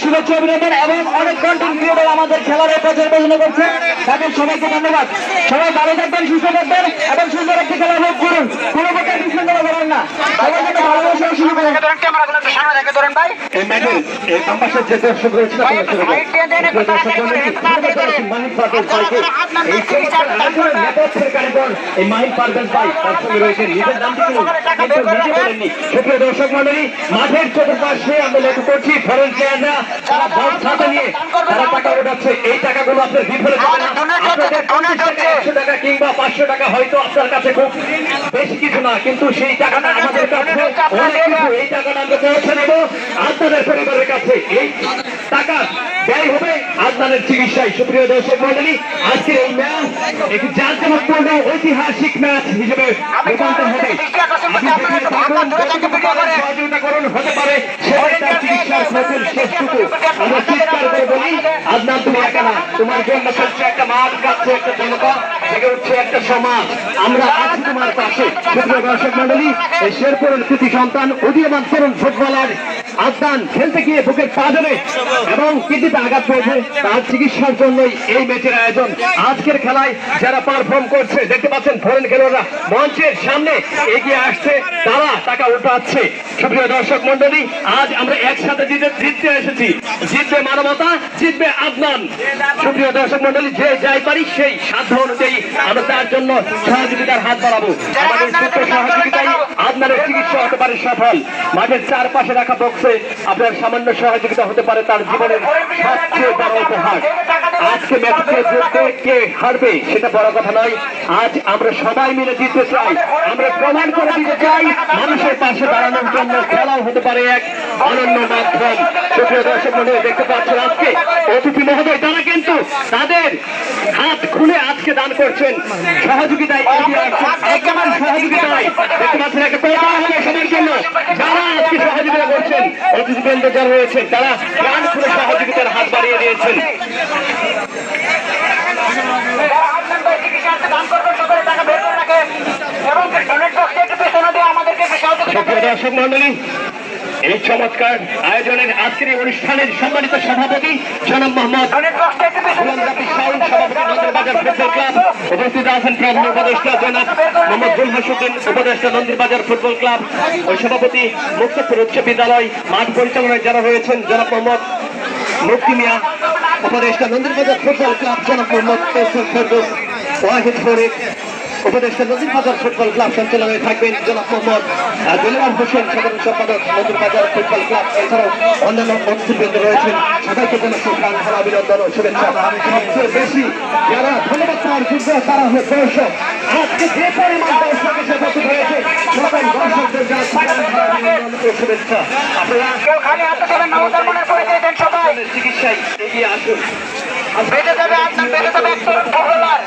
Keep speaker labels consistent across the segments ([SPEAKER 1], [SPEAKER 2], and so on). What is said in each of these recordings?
[SPEAKER 1] শুভেচ্ছা অভিনন্দন এবং অনেক কন্টেন্ট ক্রিয়েটর আমাদের খেলার প্রচার তাদের সবাইকে ধন্যবাদ। সবাই ভালো থাকবেন সুন্দর একটি খেলা করুন। কোনো প্রকার বিশৃঙ্খলা করেন না। সবাই ভালোবাসা শুরু করুন।
[SPEAKER 2] সামনে রেখে ধরেন ভাই।
[SPEAKER 1] এই যে দর্শক পারভেজ
[SPEAKER 2] আপনার
[SPEAKER 1] ভাই তার সঙ্গে রয়েছে নিজের কিন্তু নিজে সুপ্রিয় মন্ডলী মাঠের চতুর্পাশে আমরা লক্ষ্য করছি ফরেন প্লেয়াররা তারা বল হাতে নিয়ে তারা টাকা ওঠাচ্ছে এই টাকাগুলো আপনার বিফলে যাবে না। টাকা একশো টাকা কিংবা পাঁচশো টাকা হয়তো আপনার কাছে খুব বেশি কিছু না কিন্তু সেই টাকাটা আমাদের কাছে অনেক কিছু। এই টাকাটা আমরা পৌঁছে নেব পরিবারের কাছে এই টাকা ব্যয় হবে আদনানের চিকিৎসায়। সুপ্রিয় দর্শক মন্ডলী আজকের এই ম্যাচ একটি জাঁকজমকপূর্ণ ঐতিহাসিক ম্যাচ হিসেবে রূপান্তর হবে। সহযোগিতা করুন হতে পারে সেটাই চিকিৎসার খরচের শেষটুকু আমরা চিৎকার করে বলি আদনান তুমি একা না। তোমার জন্য চলছে একটা মাঠ কাটছে একটা জনতা থেকে উঠছে একটা সমাজ। আমরা আছি তোমার পাশে। সুপ্রিয় দর্শক মন্ডলী শেরপুরের কৃতি সন্তান উদীয়মান তরুণ ফুটবলার আদনান খেলতে গিয়ে বুকের পা ধরে এবং কিডনিতে আঘাত পেয়েছে। তার চিকিৎসার জন্যই এই ম্যাচের আয়োজন। আজকের খেলায় যারা পারফর্ম করছে, দেখতে পাচ্ছেন ফরেন খেলোয়াড়রা মঞ্চের সামনে এগিয়ে আসছে। তারা টাকা উঠাচ্ছে। সুপ্রিয় দর্শক মন্ডলী আজ আমরা একসাথে জিতে জিততে এসেছি। জিতবে মানবতা জিতবে আদনান। সুপ্রিয় দর্শক মন্ডলী যে যাই পারি সেই সাধ্য অনুযায়ী আমরা তার জন্য সহযোগিতার হাত বাড়াবো। আমাদের সূত্র সহযোগিতায় আপনার চিকিৎসা হতে পারে সফল। মাঠের চারপাশে রাখা বক্সে আপনার সামান্য সহযোগিতা হতে পারে তার জীবনের সবচেয়ে বড় উপহার। আজকে ম্যাচে জিতবে কে হারবে সেটা বড় কথা নয়। আজ আমরা সবাই মিলে জিততে চাই। আমরা প্রমাণ করে দিতে চাই মানুষের পাশে দাঁড়ানোর জন্য খেলাও হতে পারে এক অনন্য মাধ্যম। সুপ্রিয় দর্শক মন্ডলী দেখতে পাচ্ছেন আজকে অতিথি মহোদয় তারা কিন্তু তাদের হাত খুলে আজকে দান করছেন। সহযোগিতায় সহযোগিতায়। দেখতে পাচ্ছেন একটা কথা হলো সবার জন্য যারা আজকে সহযোগিতা করছেন যারা রয়েছেন তারা প্রাণ খুলে সহযোগিতার হাত বাড়িয়ে দিয়েছেন।
[SPEAKER 2] যারা আদনান ভাই চিকিৎসার্থে দান করবেন সকলে টাকা বের করে রাখেন এবং ডোনেট বক্সে একটু পেছনে দিয়ে আমাদেরকে একটু সহযোগিতা
[SPEAKER 1] সুপ্রিয়
[SPEAKER 2] করেন
[SPEAKER 1] দর্শক মন্ডলী এই চমৎকার আয়োজনের আজকের অনুষ্ঠানের সম্মানিত সভাপতি জনাব মোহাম্মদ উপস্থিত আছেন প্রধান উপদেষ্টা জনাব মোহাম্মদ ফুটবল ক্লাব। সভাপতি উচ্চ বিদ্যালয় মাঠ পরিচালনায় যারা রয়েছেন, জনাব মোহাম্মদ নন্দীরবাজার ফুটবল ক্লাব, জনাব মোহাম্মদ ওয়াহিদ ফরিদ উপদেষ্টা নদীরবাজার ফুটবল ক্লাব সঞ্চালনায় থাকবেন জনাব মোহাম্মদ দিলওয়ার হোসেন সাধারণ সম্পাদক নদীরবাজার ফুটবল ক্লাব। এছাড়াও অন্যান্য অতিথিবৃন্দ রয়েছেন। সবাইকে কোনো সুখান ভালো অভিনন্দন ও শুভেচ্ছা। সবচেয়ে বেশি যারা ধন্যবাদ পাওয়ার যোগ্য তারা হলো দর্শক। আজকে যে পরিমাণ দর্শক এসে উপস্থিত হয়েছে সকল দর্শকদের ও শুভেচ্ছা। আপনারা চিকিৎসায় এগিয়ে আসুন।
[SPEAKER 2] বেঁচে যাবে আদনান বেঁচে যাবে এক তরুণ ফুটবলার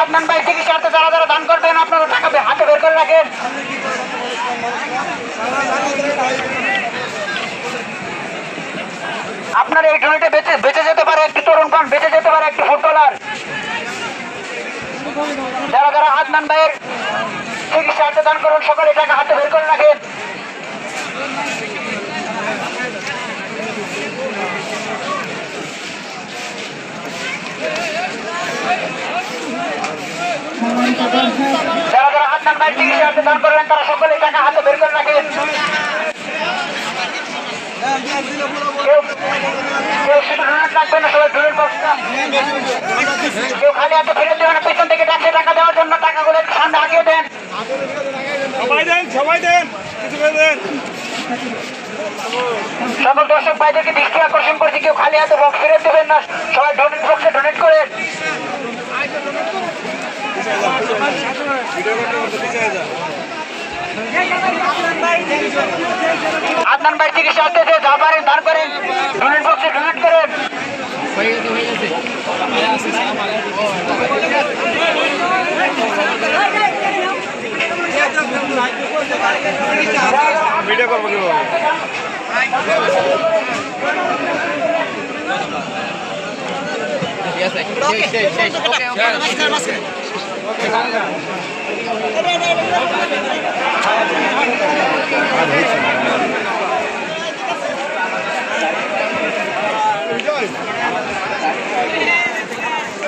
[SPEAKER 2] আদনান ভাই চিকিৎসার্থে যারা যারা দান করবেন, আপনারা টাকা হাতে বের করে রাখেন। আপনার এই টুর্নামেন্টে বেঁচে বেঁচে যেতে পারে একটি তরুণ পান বেঁচে যেতে পারে একটি ফুটবলার। যারা যারা আদনান ভাইয়ের চিকিৎসার্থে দান করুন, সকলে টাকা হাতে বের করে রাখেন। যারা যারা আদনান ভাইয়ের চিকিৎসার্থে দান করবেন তারা সকলে টাকা হাতে বের করে রাখেন। কেউ খালি হাতে ফেরত দেবেন না পেছন থেকে ডাকছে টাকা দেওয়ার জন্য টাকাগুলো সামনে আগিয়ে দেন।
[SPEAKER 3] সবাই দেন সবাই দেন কিছু দেন।
[SPEAKER 2] সকল দর্শক ভাইদেরকে দৃষ্টি আকর্ষণ করছি কেউ খালি হাতে বক্স ফেরত দেবেন না সবাই ডোনেট বক্সে ডোনেট করেন। আদনান ভাই চিকিৎসা আসতেছে যা পারেন দান করেন ডোনেট বক্সে ডোনেট করেন।
[SPEAKER 3] ভিডিও করব কীভাবে? আর হয়েছে